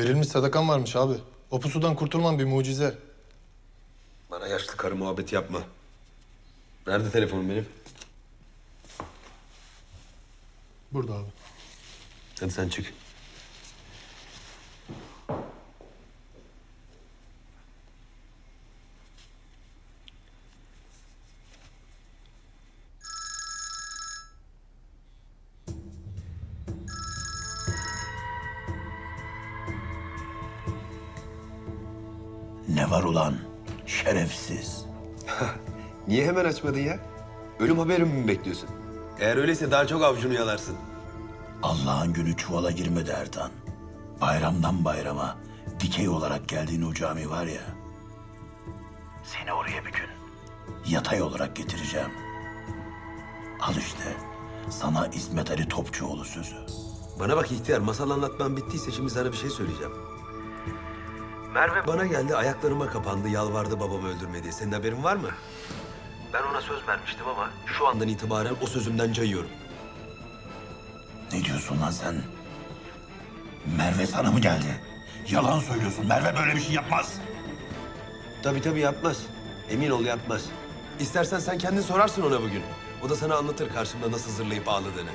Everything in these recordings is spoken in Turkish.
Verilmiş sadakan varmış abi. O pusudan kurtulman bir mucize. Bana yaşlı karı muhabbeti yapma. Nerede telefonum benim? Burada abi. Hadi sen çık. Ne var ulan şerefsiz? Niye hemen açmadın ya? Ölüm haberimi mi bekliyorsun? Eğer öyleyse daha çok avucunu yalarsın. Allah'ın günü çuvala girmedi Ertan. Bayramdan bayrama dikey olarak geldiğin o cami var ya. Seni oraya bir gün yatay olarak getireceğim. Al işte sana İsmet Ali Topçuoğlu sözü. Bana bak ihtiyar, masal anlatmam bittiyse şimdi sana bir şey söyleyeceğim. Merve bana geldi, ayaklarıma kapandı, yalvardı babamı öldürme diye. Senin haberin var mı? Ben ona söz vermiştim ama şu andan itibaren o sözümden cayıyorum. Ne diyorsun lan sen? Merve sana mı geldi? Yalan söylüyorsun. Merve böyle bir şey yapmaz. Tabii tabii yapmaz. Emin ol yapmaz. İstersen sen kendin sorarsın ona bugün. O da sana anlatır karşımda nasıl zırlayıp ağladığını.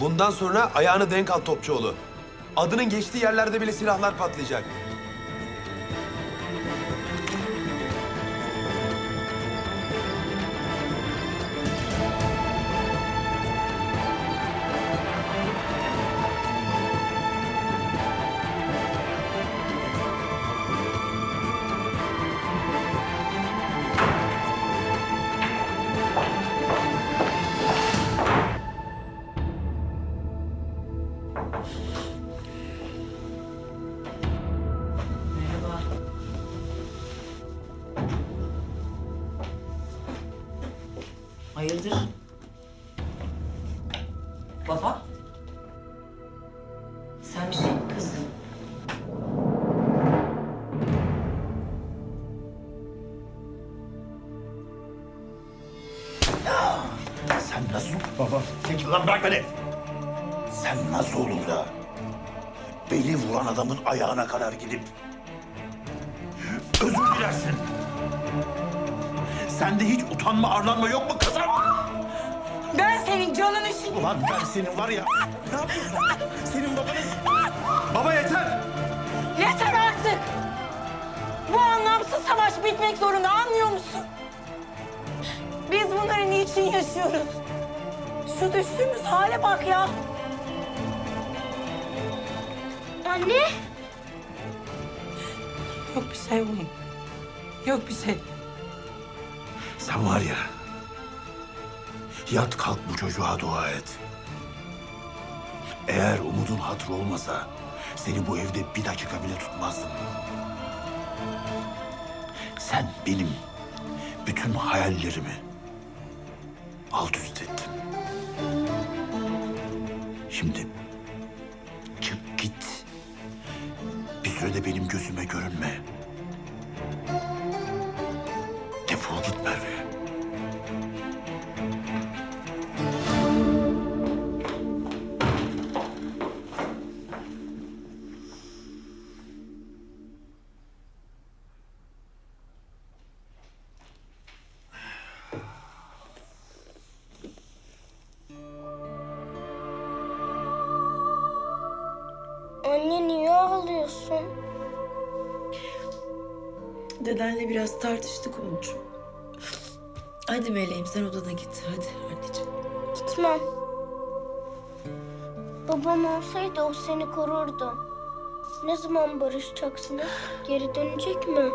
Bundan sonra ayağını denk al Topçuoğlu. Adının geçtiği yerlerde bile silahlar patlayacak. Hayırdır? Baba? Sen bir şey mi kızdın? Sen nasıl... Baba. Çekil lan bırak beni. Sen nasıl olur da beni vuran adamın ayağına kadar gidip özür dilersin. Sende hiç utanma arlanma yok mu? Ben senin canını şi... Ulan ben senin var ya. Ne yapıyorsun? Senin babanın... Baba yeter. Yeter artık! Bu anlamsız savaş bitmek zorunda anlıyor musun? Biz bunları niçin yaşıyoruz? Şu düştüğümüz hale bak ya. Anne. Yok bir şey oğlum. Yok bir şey. Sen var ya. Yat kalk bu çocuğa dua et. Eğer umudun hatırı olmasa seni bu evde bir dakika bile tutmazdım. Sen benim bütün hayallerimi alt üst ettin. Şimdi çık git. Bir sürede benim gözüme görünme. Defol git Merve. Anne niye ağlıyorsun? Dedenle biraz tartıştık Umut'cum. Hadi meleğim sen odana git. Hadi anneciğim. Gitmem. Babam olsaydı o seni korurdu. Ne zaman barışacaksınız? Geri dönecek mi?